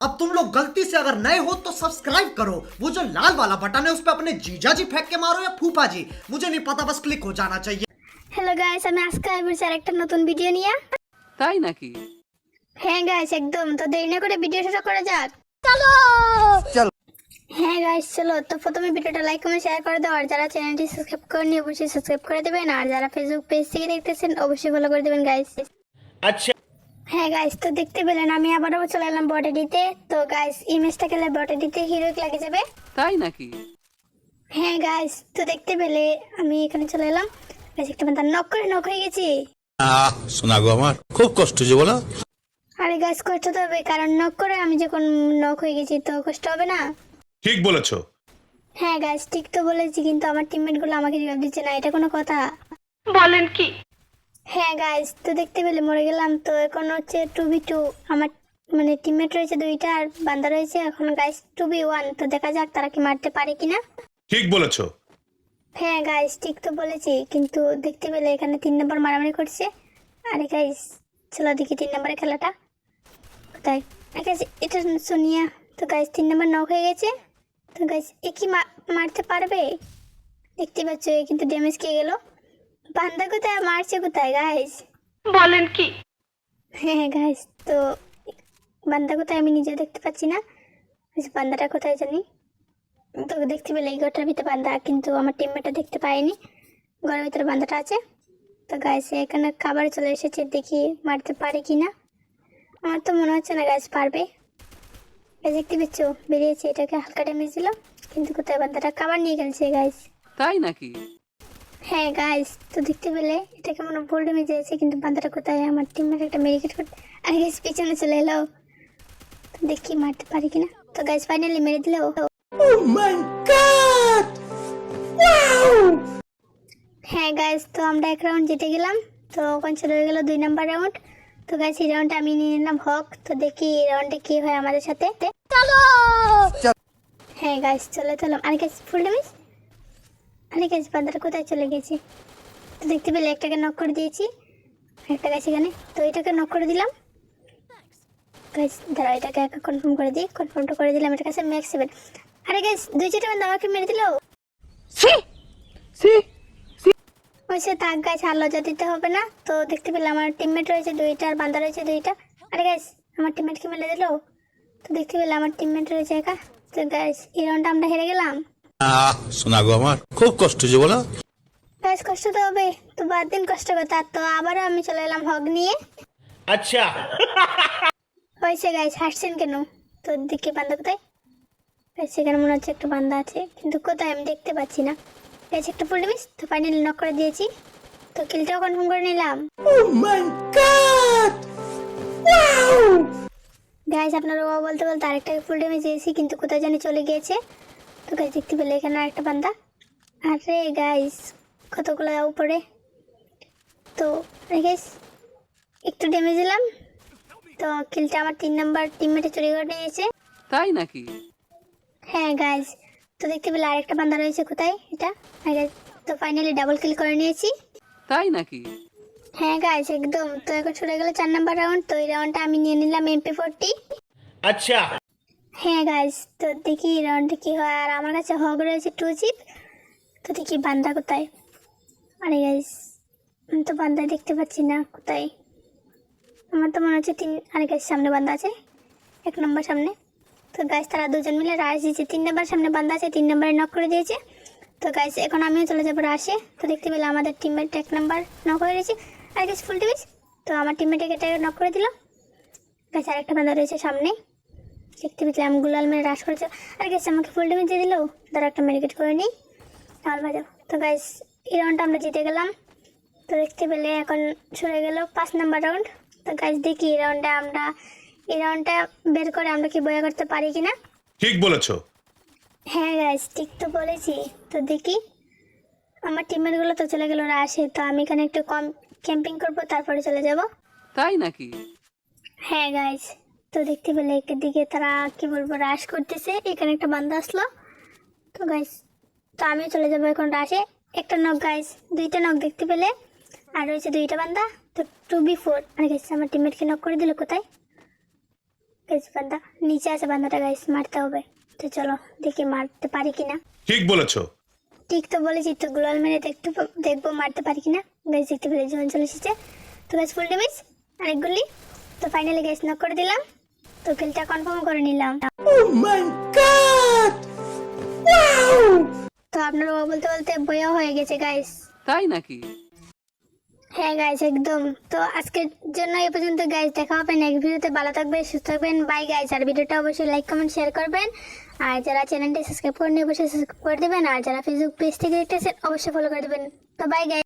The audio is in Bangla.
अब तुम लोग गलती से अगर नए हो तो सब्सक्राइब करो वो जो लाल वाला बटन है उस पर अपने जीजा जी फेंक के मारो या फूफा जी मुझे नहीं पता बस क्लिक हो जाना चाहिए হ্যালো গাইস আমি আজকে আইবুছি আর একটা নতুন ভিডিও নিয়ে তাই নাকি হ্যাঁ গাইস একদম তো দেরি না করে ভিডিও শুরু করা যাক চলো চলো। হ্যাঁ গাইস চলো তো প্রথমে ভিডিওটা লাইক কমেন্ট শেয়ার করে দাও আর যারা চ্যানেলটি সাবস্ক্রাইব করেনি অবশ্যই সাবস্ক্রাইব করে দেবেন আর যারা ফেসবুক পেজ থেকে দেখতেছেন অবশ্যই ফলো করে দেবেন গাইস আচ্ছা হ্যাঁ গাইস তো দেখতে পেলেন আমি আবারও চলে এলাম বটেডিতে তো গাইস ইমেজটা খেলে বটেডিতে হিরোইক লাগে যাবে। তাই নাকি? হ্যাঁ গাইস তো দেখতে পেলে আমি এখানে চলে এলাম। গাইস একটা বান্দা নক করে নক হয়ে গেছি। আহ শোনা গো আমার খুব কষ্ট যে বলো। আরে গাছ কষ্ট তো হবে কারণ নক করে আমি যখন নক হয়ে গেছি তো কষ্ট হবে না। ঠিক বলেছ। হ্যাঁ গাছ ঠিক তো বলেছি কিন্তু আমার টিমমেটগুলো আমাকে জবাব দিচ্ছে না এটা কোনো কথা। বলেন কি? হ্যাঁ গাইস তো দেখতে পেলে মরে গেলাম। তো এখন হচ্ছে টু বি টু আমার মানে টিমমেট রয়েছে দুইটা আর বান্দা রয়েছে। এখন গাইস টু বি ওয়ান তো দেখা যাক তারা কি মারতে পারে কিনা। ঠিক বলেছ। হ্যাঁ গাইস ঠিক তো বলেছি। কিন্তু দেখতে পেলে এখানে তিন নম্বর মারামারি করছে। আরে গাইস চলো দেখি তিন নম্বরের খেলাটা। কোথায়? গাইস এটা সোনিয়া। তো গাইস তিন নম্বর নক হয়ে গেছে। তো গাইস এ কি মারতে পারবে? দেখতে পাচ্ছ এ কিন্তু ড্যামেজ খেয়ে গেল। বান্দা কোথায়? মারছে কোথায় গাইস বলেন কি? হ্যাঁ গাইস তো বান্দা কোথায় আমি নিজে দেখতে পাচ্ছি না। গাইস, বান্দাটা কোথায় জানি? তো দেখতে পেলে এই ঘরটার ভিতরে বান্দা কিন্তু আমার টিমমেটটা দেখতে পাইনি। ঘরের ভিতরে বান্দাটা আছে। তো গাইস এখানে খাবার চলে এসেছে দেখি মারতে পারে কি না আমার তো মনে হচ্ছে না গাছ পারবে। গাইস দেখতে পাচ্ছ বেরিয়েছে এটাকে হালকা ড্যামেজ দিল কিন্তু কোথায় বান্দাটা খাবার নিয়ে গেছে গাইস তাই নাকি? হ্যাঁ গাইস তো দেখতে পেলে এটাকে মনে ভুল ড্যামেজ দিয়েছে কিন্তু বান্দাটা কোথায়? আমার টিমমেট একটা মেডিকেট করতে আর গাইস পিছনে চলে এলো। তো দেখি মারতে পারি কিনা। তো গাইস ফাইনালি মেরে দিল। হ্যাঁ গাইস তো আমরা এক রাউন্ড জিতে গেলাম। তো ওখান চলে গেল দুই নাম্বার রাউন্ড তো গাইস এই রাউন্ডটা আমি নিয়ে নিলাম হক। তো দেখি এই রাউন্ডে কি হয় আমাদের সাথে। চলো! হ্যাঁ গাইস চলে চলো। আর গাইস ফুল ড্যামেজ আরে গাছ বান্দাটা কোথায় চলে গেছে? তো দেখতে পেলে একটাকে নক করে দিয়েছি একটা গাছ এখানে। তো এটাকে নক করে দিলাম। গাছ দাঁড়া এটাকে একা কনফার্ম করে দিই। কনফার্মটা করে দিলাম এটার কাছে ম্যাক্স সেভেন আরে গাছ দুই চারটা বান্দা আমাকে মেরে দিল। ওই সে তাক গাছ আর লজ্জা দিতে হবে না। তো দেখতে পেলে আমার টিমমেট রয়েছে দুইটা আর বান্দা রয়েছে দুইটা। আরে গাছ আমার টিমমেটকে মেরে দিল? তো দেখতে পেলে আমার টিমমেট রয়েছে একা। তো গাছ এই রাউন্ডটা আমরা হেরে গেলাম। শোনা গো আমার। খুব কষ্ট যে বলো। গাছ কষ্ট তো হবে তো বাদ দিন কষ্ট কথা। তো আবারও আমি চলে এলাম হগ নিয়ে। আচ্ছা। হয়েছে গাইস হাসছেন কেন? তো দিকে কোথায়? সেখানে মনে হচ্ছে একটা বান্দা আছে কিন্তু কোথায় আমি দেখতে পাচ্ছি না। একটা ফুল মিস তো ফাইনালি নক করে দিয়েছি। তো কিলটাও কনফার্ম করে নিলাম। গাইস আপনারা ও বলতে বলতে আরেকটা ফুল ড্যামেজ দিয়েছি কিন্তু কোথায় জানি চলে গিয়েছে। তো গাইস দেখতে পেলে এখানে আরেকটা বান্দা। আরে গাইস কতগুলো উপরে? তো গাইস একটু ড্যামেজ দিলাম তো কিলটা আমার তিন নাম্বার টিমমেটে চুরি করে নিয়েছে তাই নাকি? হ্যাঁ গাইজ তো দেখতে পেলে আরেকটা বান্দা রয়েছে কোথায়? এটা? তো ফাইনালি ডাবল কিল করে নিয়েছি। তাই নাকি? হ্যাঁ গাইজ একদম। তো এখন চলে গেল চার নাম্বার রাউন্ড তো এই রাউন্ডটা আমি নিয়ে নিলাম এমপি ফোরটি আচ্ছা। হ্যাঁ গাইজ তো দেখি রাউন্ডে কি হয়। আর আমার কাছে হগ রয়েছে টু জিপ তো দেখি বান্দা কোথায়? আরে গাইজ আমি তো বান্দা দেখতে পাচ্ছি না, কোথায়? আমার তো মনে হচ্ছে তিন, আরে গাইজ সামনে বান্দা আছে, এক নম্বর সামনে। তো গাছ তারা দুজন মিলে রাশ দিয়েছে। তিন নম্বর সামনে বান্দা আছে, তিন নম্বরে নক করে দিয়েছে। তো গাইজ এখন আমিও চলে যাব রাশে তো, দেখতে পেলে আমাদের টিমমেট এক নম্বর নক হয়ে রয়েছে আর গাইজ ফুল টিভিস তো, আমার টিমমেটকে এটা নক করে দিল। গাইজ আরেকটা বান্দা রয়েছে সামনে। দেখতে পেলাম গুলাল মেরে রাশ করেছে। আর গেছে আমাকে ফুল ড্যামেজ দিয়ে দিল। তারা একটা মেডিকেট করে নিই। ডাল বাজাও তো গাইস এই রাউন্ডটা আমরা জিতে গেলাম। তো দেখতে পেলে এখন সরে গেল পাঁচ নাম্বার রাউন্ড তো গাইস দেখি এই রাউন্ডে আমরা এই রাউন্ডটা বের করে আমরা কি বয়া করতে পারি কি না ঠিক বলেছ। হ্যাঁ গাইস ঠিক তো বলেছি। তো দেখি আমার টিমেরগুলো তো চলে গেল রাশে তো আমি এখানে একটু কম ক্যাম্পিং করব তারপরে চলে যাব। তাই নাকি? হ্যাঁ গাইস তো দেখতে পেলে দিকে তারা কি বলব রাশ করতেছে। এখানে একটা বান্দা আসলো। তো গাইস তো আমি চলে যাব এখন রাশে একটা নখ গাইস দুইটা নখ দেখতে পেলে। আর রয়েছে দুইটা বান্দা। তো টু বি ফোর আর গাইস আমার টিমমেটকে নক করে দিল কোথায়? গাইস বান্দা নিচে আছে বান্দাটা গাইস মারতে হবে। তো চলো দেখি মারতে পারি কিনা। ঠিক বলেছ। ঠিক তো বলেছি তো গ্লোয়াল মেরে দেখতে দেখব মারতে পারি কিনা। গাইস দেখতে পেলে জীবন চলে এসেছে। তো গাইস ফুল ডেমেজ অনেকগুলি তো ফাইনালি গাইস নক করে দিলাম। তো কিলটা কনফার্ম করে নিলাম। তো আপনারা বলতে বলতে বইয়া হয়ে গেছে গাইস তাই নাকি? হ্যাঁ গাইস একদম। তো আজকের জন্য এই পর্যন্ত গাইস দেখা হবে নেক্সট ভিডিওতে। ভালো থাকবেন সুস্থ থাকবেন। বাই গাইস আর ভিডিওটা অবশ্যই লাইক কমেন্ট শেয়ার করবেন। আর যারা চ্যানেলটি সাবস্ক্রাইব করেন অবশ্যই সাবস্ক্রাইব করে দেবেন। আর যারা ফেসবুক পেজ থেকে দেখতেছেন অবশ্যই ফলো করে দেবেন। তো বাই গাইস